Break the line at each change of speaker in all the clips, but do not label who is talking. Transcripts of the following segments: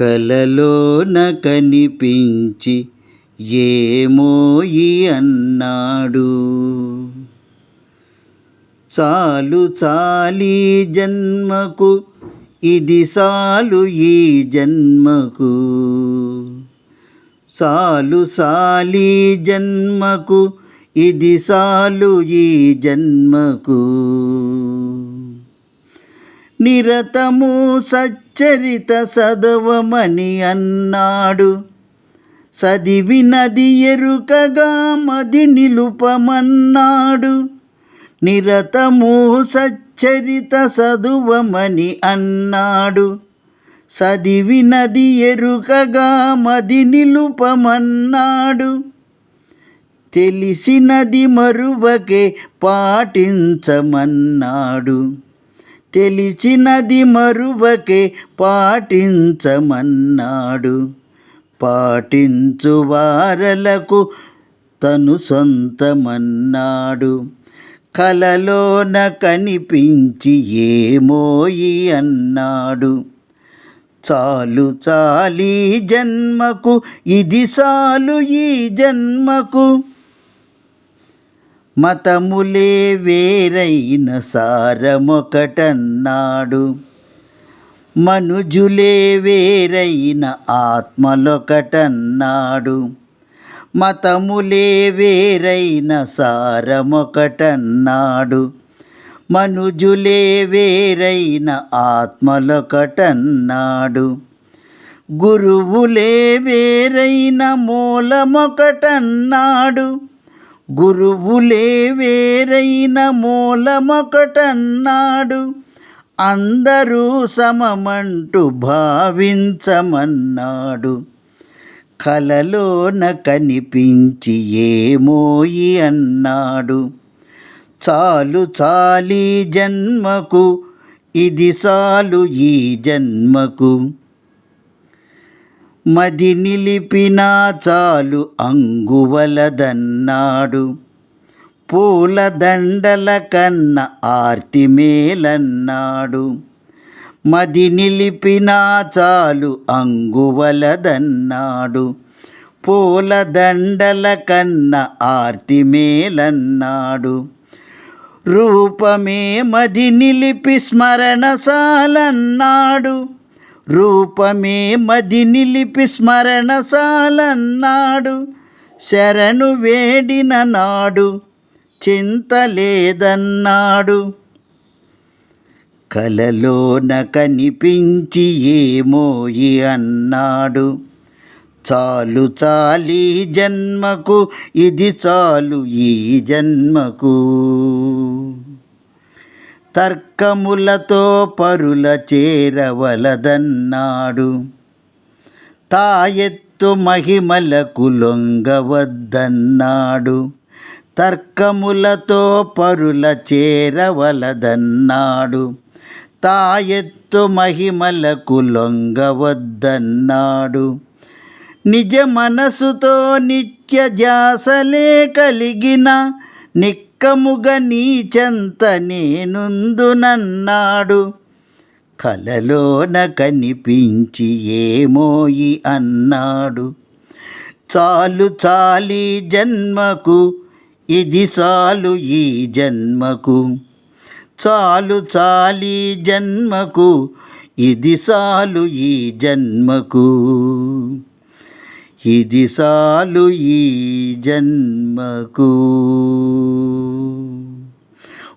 కలలోన కనిపించి ఏమోయి అన్నాడు. చాలు చాలి జన్మకు ఇది సాలు ఈ జన్మకు. సాలు సాలి జన్మకు ఇది సాలు ఈ జన్మకు. నిరతము సచ్చరిత సదవమని అన్నాడు. చదివినది ఎరుకగా మది నిలుపమన్నాడు. నిరతము సచ్చరిత సదువమని అన్నాడు. చదివినది ఎరుకగా మది నిలుపమన్నాడు. తెలిసినది మరువకే పాటించమన్నాడు. తెలిసినది మరువకే పాటించమన్నాడు. పాటించు వారలకు తను సొంతమన్నాడు. కలలోన కనిపించి ఏమోయి అన్నాడు. చాలు చాలి జన్మకు ఇది చాలు ఈ జన్మకు. మతములే వేరైన సారమొకటన్నాడు. మనుజులే వేరైన ఆత్మలొకటన్నాడు. మతములే వేరైన సారమొకటన్నాడు. మనుజులే వేరైన ఆత్మలొకటన్నాడు. గురువులే వేరైన మూలమొకటన్నాడు. గురువులే వేరైన మూలమొకటన్నాడు. అందరూ సమమంటూ భావించమన్నాడు. కలలోన కనిపించి ఏమోయి అన్నాడు. చాలు చాలి జన్మకు ఇది చాలు ఈ జన్మకు. మది నిలిపినా చాలు అంగువలదన్నాడు. పూల దండల కన్న ఆర్తి మేలన్నాడు. మది నిలిపినా చాలు అంగువలదన్నాడు. పూల దండల కన్న ఆర్తి మేలన్నాడు. రూపమే మది నిలిపి స్మరణ సాలన్నాడు రూపమే మది నిలిపి స్మరణ సాలన్నాడు శరణు వేడిన నాడు చింత లేదన్నాడు. కలలోన కనిపించి ఏమోయి అన్నాడు. చాలు చాలి జన్మకు ఇది చాలు ఈ జన్మకు. తర్కములతో పరుల చేరవలదన్నాడు. తాయెత్తు మహిమలకు లొంగవద్దన్నాడు. తర్కములతో పరుల చేరవలదన్నాడు. తాయెత్తు మహిమలకు లొంగవద్దన్నాడు. నిజ మనసుతో నిత్య జాసలే కలిగిన నిక్కముగ నీచెంత నేనుందునన్నాడు కలలోన కనిపించి ఏమోయి అన్నాడు. చాలు చాలి జన్మకు ఇది చాలు ఈ జన్మకు. చాలు చాలి జన్మకు ఇది చాలు ఈ జన్మకు. ఇది చాలు ఈ జన్మకు.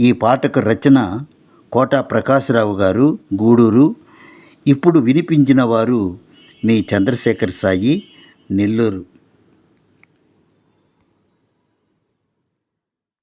ఈ పాటకు రచన కోట ప్రకాశరావు గారు గూడూరు. ఇప్పుడు వినిపించిన వారు మీ చంద్రశేఖర్ సాయి నెల్లూరు.